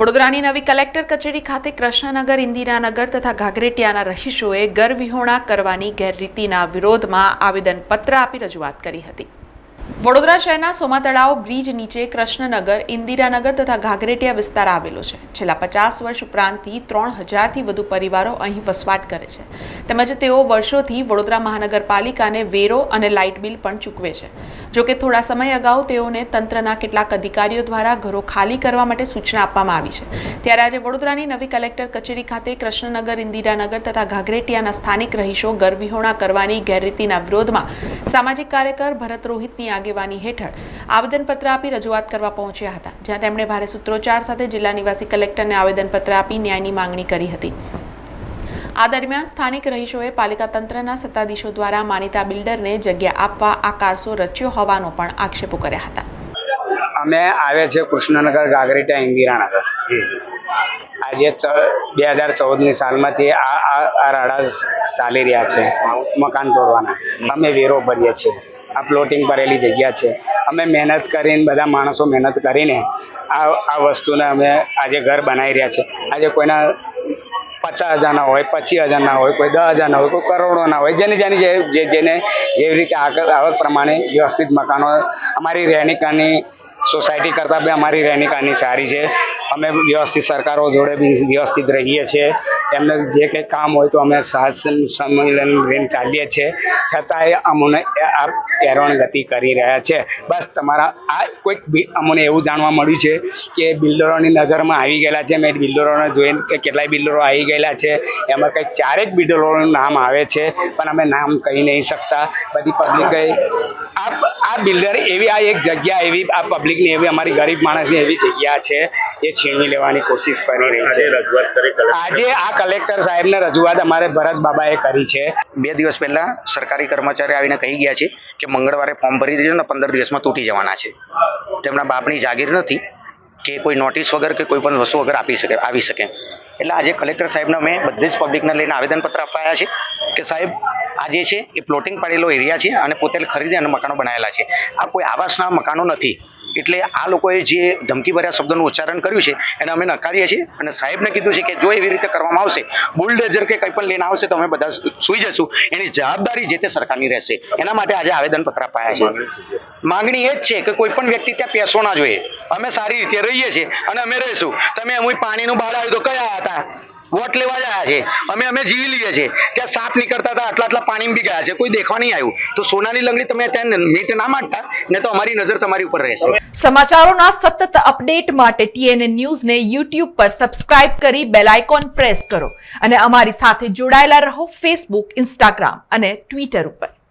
વડોદરાની નવી કલેક્ટર કચેરી ખાતે કૃષ્ણનગર, ઇન્દિરાનગર તથા ઘાઘરેટિયાના રહીશોએ ગરવિહોણા કરવાની ગેરરીતિના વિરોધમાં આવેદનપત્ર આપી રજૂઆત કરી હતી. વડોદરા શહેરના સોમા તળાવ બ્રિજ નીચે કૃષ્ણનગર, ઇન્દિરાનગર તથા ઘાઘરેટિયા વિસ્તાર આવેલો છે. છેલ્લા પચાસ વર્ષ ઉપરાંતથી ત્રણ હજારથી વધુ પરિવારો અહીં વસવાટ કરે છે. તેમજ તેઓ વર્ષોથી વડોદરા મહાનગરપાલિકાને વેરો અને લાઇટ બિલ પણ ચૂકવે છે. જોકે થોડા સમય અગાઉ તેઓને તંત્રના કેટલાક અધિકારીઓ દ્વારા ઘરો ખાલી કરવા માટે સૂચના આપવામાં આવી છે. ત્યારે આજે વડોદરાની નવી કલેક્ટર કચેરી ખાતે કૃષ્ણનગર, ઇન્દિરાનગર તથા ઘાઘરેટિયાના સ્થાનિક રહીશો ગરવિહોણા કરવાની ગેરરીતિના વિરોધમાં સામાજિક કાર્યકર ભરત રોહિતની આગેવાની હેઠળ આવેદનપત્ર આપી રજૂઆત કરવા પહોંચ્યા હતા, જ્યાં તેમણે ભારે સૂત્રોચ્ચાર સાથે જિલ્લા નિવાસી કલેક્ટરને આવેદનપત્ર આપી ન્યાયની માંગણી કરી હતી. આ દરમિયાન સ્થાનિક રહીશોએ પાલિકા તંત્રના સત્તાધીશો દ્વારા માનીતા બિલ્ડરને જગ્યા આપવા આ કારસો રચ્યો હોવાનો પણ આક્ષેપો કર્યા હતા. અમે આવે છે કૃષ્ણનગર ગાગરીટા ઇન્દિરાનગર આજે બે હજાર ચૌદની સાલમાંથી આ આ રાડા ચાલી રહ્યા છે, મકાન તોડવાના. અમે વેરો ભરીએ છીએ. આ પ્લોટિંગ ભરેલી જગ્યા છે. અમે મહેનત કરીને, બધા માણસો મહેનત કરીને આ આ વસ્તુને અમે આજે ઘર બનાવી રહ્યા છે. આજે કોઈના પચાસ હજારના હોય, પચીસ હજારના હોય, કોઈ દસ હજારના હોય, કોઈ કરોડોના હોય, જેની જેની જે જેને જેવી રીતે આવક પ્રમાણે વ્યવસ્થિત મકાનો, અમારી રહેણીકાની સોસાયટી કરતાં બી અમારી રહેણીકાની સારી છે. અમે વ્યવસ્થિત સરકારો જોડે બી વ્યવસ્થિત રહીએ છીએ. એમને જે કંઈ કામ હોય તો અમે સાથ સંમેલન લઈને ચાલીએ છીએ. છતાંય અમને આ હેરાન ગતિ કરી રહ્યા છે. બસ તમારા, આ કોઈક અમને એવું જાણવા મળ્યું છે કે બિલ્ડરોની નજરમાં આવી ગયેલા છે. મેં બિલ્ડરોને જોઈને કે કેટલાય બિલ્ડરો આવી ગયેલા છે. એમાં કંઈક ચારેક બિલ્ડરોનું નામ આવે છે, પણ અમે નામ કહી નહીં શકતા. બધી પબ્લિકે આ આ બિલ્ડર એવી આ એક જગ્યા એવી આ પબ્લિકની એવી અમારી ગરીબ માણસની એવી જગ્યા છે એ છીનવી લેવાની કોશિશ કરી રહી છે. રજૂઆત કરી કલેક્ટર આજે આ કલેક્ટર સાહેબને રજૂઆત અમારે ભરત બાબાએ કરી છે. બે દિવસ પહેલા સરકારી કર્મચારી આવીને કહી ગયા છે કે મંગળવારે ફોર્મ ભરી દેજો ને પંદર દિવસમાં તૂટી જવાના છે. તેમના બાપની જાગીર નથી કે કોઈ નોટિસ વગર કે કોઈ પણ વસ્તુ વગર આપી શકે આવી શકે. એટલે આજે કલેક્ટર સાહેબને અમે બધી જ પબ્લિકને લઈને આવેદનપત્ર અપાયા છે કે સાહેબ આ જે છે એ પ્લોટિંગ પાડેલો એરિયા છે અને પોતે ખરીદી અને મકાનો બનાવેલા છે. આ કોઈ આવાસના મકાનો નથી. એટલે આ લોકોએ જે ધમકીભર્યા શબ્દોનું ઉચ્ચારણ કર્યું છે એને અમે નકારીએ છીએ. અને સાહેબને કીધું છે કે જો એવી રીતે કરવામાં આવશે બુલડેઝર કે કંઈ પણ લઈને આવશે તો અમે બધા સુઈ જશું. એની જવાબદારી જે તે સરકારની રહેશે. એના માટે આજે આવેદનપત્ર અપાયા છે. માંગણી એ જ છે કે કોઈ પણ વ્યક્તિ ત્યાં પેસો ના જોઈએ. અમે સારી રીતે રહીએ છીએ અને અમે રહીશું. તમે એમ પાણીનું બહાર આવ્યું તો કયા હતા? વોટ લેવા જ છે? અમે અમે જીવી લઈએ છીએ. ત્યાં સાપ નીકળતા હતા, આટલા આટલા પાણીમાં બી ગયા છે. કોઈ દેખવા નહીં આવ્યું. તો સોનાની લંગડી તમે ત્યાં મીટ ના માંડતા ને તો અમારી નજર તમારી ઉપર રહેશે. સમાચારોના સતત અપડેટ માટે ટીએનએ ન્યૂઝને યુટ્યુબ પર સબસ્ક્રાઇબ કરી બેલ આઇકોન પ્રેસ કરો. અને અમારી સાથે જોડાયેલા રહો ફેસબુક ઇન્સ્ટાગ્રામ અને ટ્વિટર ઉપર.